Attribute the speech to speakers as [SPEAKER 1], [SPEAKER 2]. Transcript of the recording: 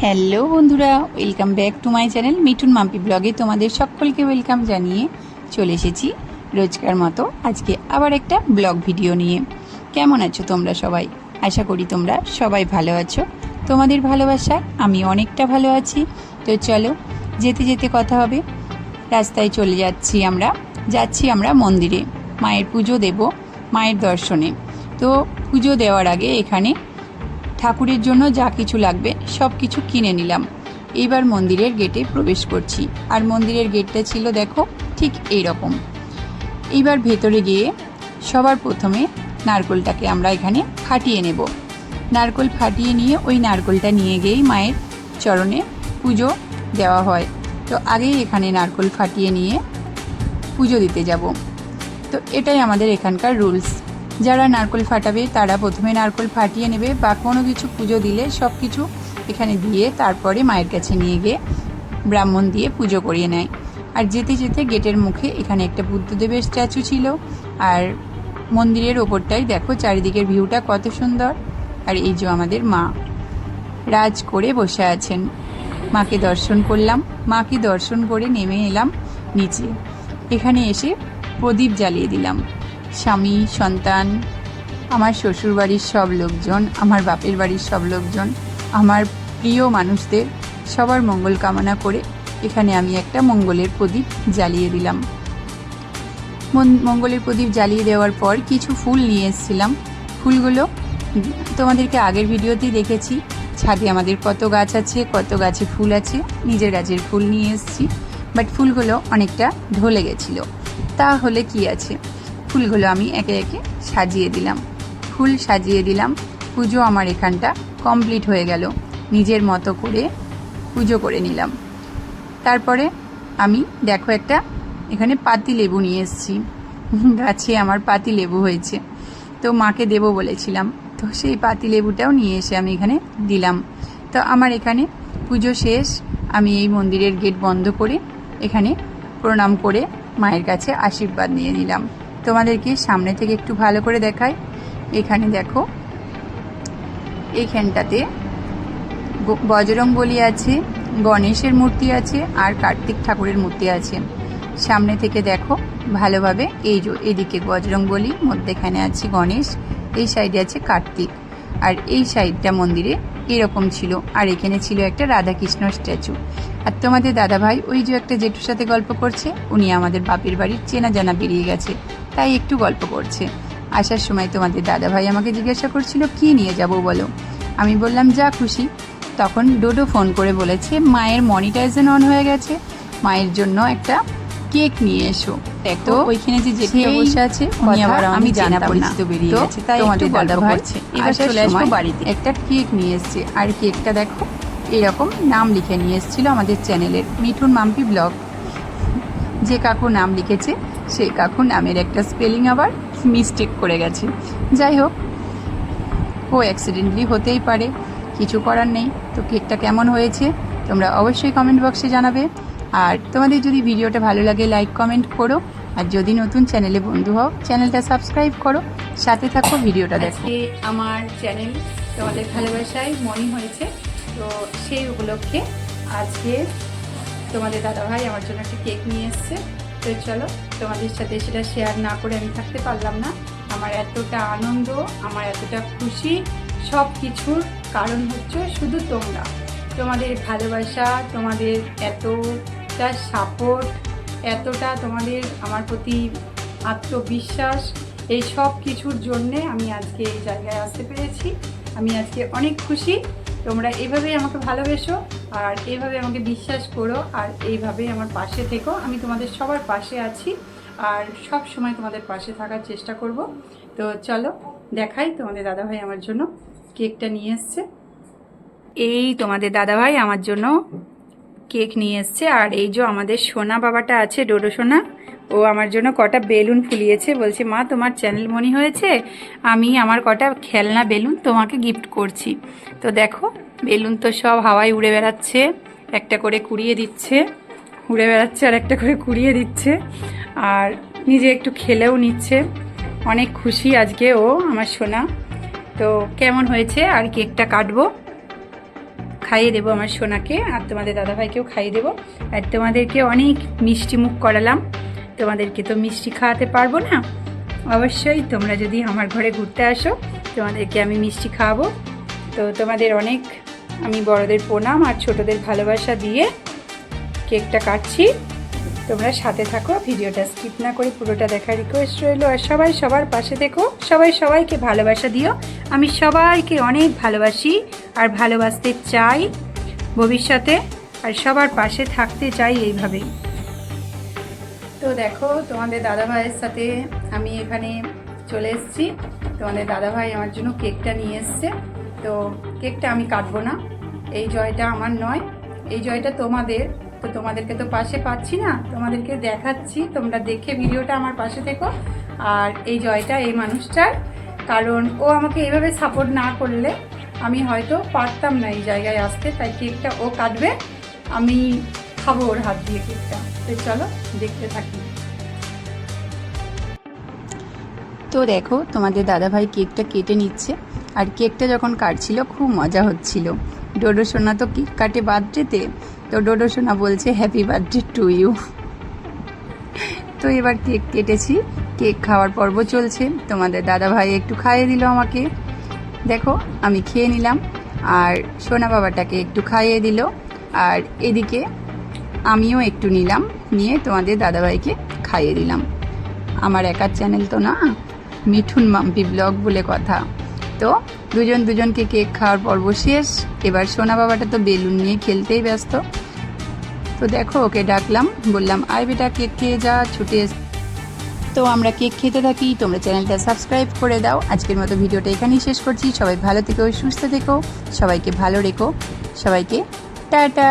[SPEAKER 1] Hello বন্ধুরা welcome back to my channel Mithun Mampi ব্লগে তোমাদের সকলকে ওয়েলকাম জানিয়ে চলে এসেছি রোজকার মতো আজকে আবার একটা ব্লগ ভিডিও নিয়ে। কেমন আছো তোমরা সবাই? আশা করি তোমরা সবাই ভালো আছো। তোমাদের ভালোবাসায় আমি অনেকটা ভালো আছি। তো চলো, যেতে যেতে কথা হবে। রাস্তায় চলে যাচ্ছি আমরা। যাচ্ছি আমরা মন্দিরে। মায়ের পুজো দেব, মায়ের দর্শনে। তো পুজো দেওয়ার আগে এখানে ঠাকুরের জন্য যা কিছু লাগবে, সব কিছু কিনে নিলাম। এইবার মন্দিরের গেটে প্রবেশ করছি। আর মন্দিরের গেটটা ছিল, দেখো, ঠিক এই রকম এইবার ভেতরে গিয়ে সবার প্রথমে নারকোলটাকে আমরা এখানে ফাটিয়ে নেব। নারকোল ফাটিয়ে নিয়ে ওই নারকোলটা নিয়ে গিয়েই মায়ের চরণে পুজো দেওয়া হয়। তো আগেই এখানে নারকোল ফাটিয়ে নিয়ে পুজো দিতে যাব। তো এটাই আমাদের এখানকার রুলস। যারা নারকোল ফাটাবে, তারা প্রথমে নারকোল ফাটিয়ে নেবে বা কোনো কিছু পুজো দিলে সব কিছু এখানে দিয়ে তারপরে মায়ের কাছে নিয়ে গিয়ে ব্রাহ্মণ দিয়ে পুজো করিয়ে নেয়। আর যেতে যেতে গেটের মুখে এখানে একটা বুদ্ধদেবের স্ট্যাচু ছিল। আর মন্দিরের ওপরটাই দেখো চারিদিকের ভিউটা কত সুন্দর। আর এই যে আমাদের মা রাজ করে বসে আছেন। মাকে দর্শন করলাম। মাকে দর্শন করে নেমে এলাম নিচে। এখানে এসে প্রদীপ জ্বালিয়ে দিলাম। স্বামী, সন্তান, আমার শ্বশুর বাড়ির সব লোকজন, আমার বাপের বাড়ির সব লোকজন, আমার প্রিয় মানুষদের সবার মঙ্গল কামনা করে এখানে আমি একটা মঙ্গলের প্রদীপ জ্বালিয়ে দিলাম। মঙ্গলের প্রদীপ জ্বালিয়ে দেওয়ার পর কিছু ফুল নিয়ে এসেছিলাম। ফুলগুলো তোমাদেরকে আগের ভিডিওতেই দেখেছি। ছাদে আমাদের কত গাছ আছে, কত গাছে ফুল আছে, নিজের গাছের ফুল নিয়ে এসেছি। বাট ফুলগুলো অনেকটা ঢলে গেছিল। তাহলে কি আছে? ফুলগুলো আমি একে একে সাজিয়ে দিলাম। ফুল সাজিয়ে দিলাম। পুজো আমার এখানটা কমপ্লিট হয়ে গেল। নিজের মতো করে পুজো করে নিলাম। তারপরে আমি, দেখো একটা, এখানে পাতি লেবু নিয়ে এসেছি। গাছে আমার পাতি লেবু হয়েছে। তো মাকে দেবো বলেছিলাম। তো সেই পাতি লেবুটাও নিয়ে এসে আমি এখানে দিলাম। তো আমার এখানে পুজো শেষ। আমি এই মন্দিরের গেট বন্ধ করে এখানে প্রণাম করে মায়ের কাছে আশীর্বাদ নিয়ে নিলাম। তোমাদেরকে সামনে থেকে একটু ভালো করে দেখাই। এখানে দেখো, এইখানটাতে বজরং বলি আছে, গণেশের মূর্তি আছে, আর কার্তিক ঠাকুরের মূর্তি আছে। সামনে থেকে দেখো, ভালোভাবে এই যে, এদিকে বজরং বলি, মধ্যেখানে আছে গণেশ, এই সাইডে আছে কার্তিক। আর এই সাইডটা মন্দিরে এরকম ছিল, আর এখানে ছিল একটা রাধাকৃষ্ণ স্ট্যাচু। আর তোমাদের দাদাভাই ওই যে একটা জেঠুর সাথে গল্প করছে, উনি আমাদের বাপের বাড়ির চেনা জানা বেরিয়ে গেছে। তাই একটু গল্প করছে। আসার সময় তোমাদের দাদাভাই আমাকে জিজ্ঞাসা করছিল কি নিয়ে যাব বলো? আমি বললাম যা খুশি। তখন ডোডো ফোন করে বলেছে মায়ের মনিটাইজেশন অন হয়ে গেছে। মায়ের জন্য একটা কেক নিয়ে এসো। তো ওইখানে যে
[SPEAKER 2] সেই
[SPEAKER 1] বসে আছে উনি আবার
[SPEAKER 2] আমি
[SPEAKER 1] জানা পরিচিত বেরিয়ে গেছে তাই দাদা ভাই
[SPEAKER 2] দাদাভাই
[SPEAKER 1] এবার চলে আসব বাড়িতে। একটা কেক নিয়ে এসছে। আর কেকটা দেখো এরকম নাম লিখে নিয়ে এসেছিল আমাদের চ্যানেলের মিঠুন মাম্পি ব্লগ। যে কাকু নাম লিখেছে সেই কাকু নামের একটা স্পেলিং আবার মিস্টেক করে গেছে। যাই হোক, ও অ্যাক্সিডেন্টলি হতেই পারে, কিছু করার নেই। তো কেকটা কেমন হয়েছে, তোমরা অবশ্যই কমেন্ট বক্সে জানাবে। আর তোমাদের যদি ভিডিওটা ভালো লাগে লাইক কমেন্ট করো। আর যদি নতুন চ্যানেলে বন্ধু হও চ্যানেলটা সাবস্ক্রাইব করো। সাথে থাকো ভিডিওটা দেখো। আমার চ্যানেল তোমাদের ভালোবাসায় মনে হয়েছে। তো সেই উপলক্ষে আজকে তোমাদের দাদাভাই আমার জন্য একটা কেক নিয়ে এসছে। তো চলো, তোমাদের সাথে সেটা শেয়ার না করে আমি থাকতে পারলাম না। আমার এতটা আনন্দ, আমার এতটা খুশি সব কিছুর কারণ হচ্ছে শুধু তোমরা। তোমাদের ভালোবাসা, তোমাদের এতটা সাপোর্ট এতটা তোমাদের আমার প্রতি আত্মবিশ্বাস, এই সব কিছুর জন্যে আমি আজকে এই জায়গায় আসতে পেরেছি। আমি আজকে অনেক খুশি। তোমরা এইভাবেই আমাকে ভালোবেসো আর এইভাবে আমাকে বিশ্বাস করো আর এইভাবেই আমার পাশে থেকো। আমি তোমাদের সবার পাশে আছি আর সব সময় তোমাদের পাশে থাকার চেষ্টা করব। তো চলো, দেখাই তোমাদের দাদাভাই আমার জন্য কেকটা নিয়ে এসছে। এই তোমাদের দাদাভাই আমার জন্য কেক নিয়ে এসছে। আর এই যে আমাদের সোনা বাবাটা আছে, ডোডো সোনা ও আমার জন্য কটা বেলুন ফুলিয়েছে। বলছে, মা, তোমার চ্যানেল মনি হয়েছে? আমি আমার কটা খেলনা বেলুন তোমাকে গিফট করছি। তো দেখো, বেলুন তো সব হাওয়ায় উড়ে বেড়াচ্ছে, একটা করে কুড়িয়ে দিচ্ছে, উড়ে বেড়াচ্ছে আর একটা করে কুড়িয়ে দিচ্ছে। আর নিজে একটু খেলেও নিচ্ছে। অনেক খুশি আজকে ও, আমার সোনা। তো কেমন হয়েছে? আর কেকটা কাটবো? খাইয়ে দেবো আমার সোনাকে। আর তোমাদের দাদাভাইকেও খাইয়ে দেবো। আর তোমাদেরকে অনেক মিষ্টি মুখ করালাম। তোমাদেরকে তো মিষ্টি খাওয়াতে পারব না। অবশ্যই তোমরা যদি আমার ঘরে ঘুরতে আসো, তোমাদেরকে আমি মিষ্টি খাওয়াবো। তো তোমাদের অনেক আমি বড়দের প্রণাম আর ছোটদের ভালোবাসা দিয়ে কেকটা কাটছি। তোমরা সাথে থাকো, ভিডিওটা স্কিপ না করে পুরোটা দেখার রিকোয়েস্ট রইল। আর সবাই সবার পাশে দেখো, সবাই সবাইকে ভালোবাসা দিও। আমি সবাইকে অনেক ভালোবাসি আর ভালোবাসতে চাই ভবিষ্যতে। আর সবার পাশে থাকতে চাই এইভাবেই। তো দেখো, তোমাদের দাদাভাইয়ের সাথে আমি এখানে চলে এসেছি। তোমাদের দাদাভাই আমার জন্য কেকটা নিয়ে এসছে। তো কেকটা আমি কাটবো না। এই জয়টা আমার নয়। এই জয়টা তোমাদের। তো তোমাদেরকে তো পাশে পাচ্ছি না, তোমাদেরকে দেখাচ্ছি। তোমরা দেখে ভিডিওটা আমার পাশে থেকো। আর এই জয়টা এই মানুষটার। কারণ ও আমাকে এইভাবে সাপোর্ট না করলে আমি হয়তো পারতাম না এই জায়গায় আসতে। তাই কেকটা ও কাটবে। আমি খাব ওর হাত দিয়ে কেকটা। তো চলো, দেখতে থাকি। তো দেখো, তোমাদের দাদাভাই কেকটা কেটে নিচ্ছে। আর কেকটা যখন কাটছিল, খুব মজা হচ্ছিল। ডোডো সোনা তো কেক কাটে বার্থডেতে, তো ডোডো সোনা বলছে হ্যাপি বার্থডে টু ইউ তো এবার কেক কেটেছি। কেক খাওয়ার পর্ব চলছে। তোমাদের দাদাভাই একটু খাইয়ে দিল আমাকে। দেখো, আমি খেয়ে নিলাম। আর সোনা বাবাটাকে একটু খাইয়ে দিল। আর এদিকে আমিও একটু নিলাম, নিয়ে তোমাদের দাদাভাইকে খাইয়ে দিলাম। আমার একার চ্যানেল তো না, মিঠুন মাম্পি ব্লগ বলে কথা। তো দুজন দুজনকে কেক খাওয়ার পর্ব শেষ। এবার সোনা বাবাটা তো বেলুন নিয়ে খেলতেই ব্যস্ত। তো দেখো, ওকে ডাকলাম, বললাম, আয় বেটা, কেক খেয়ে যা, ছুটে এস তো আমরা কেক খেতে থাকি। তোমরা চ্যানেলটা সাবস্ক্রাইব করে দাও। আজকের মতো ভিডিওটা এখানেই শেষ করছি। সবাই ভালো থেকো, সুস্থ থেকো, সবাইকে ভালো রেখো। সবাইকে টাটা!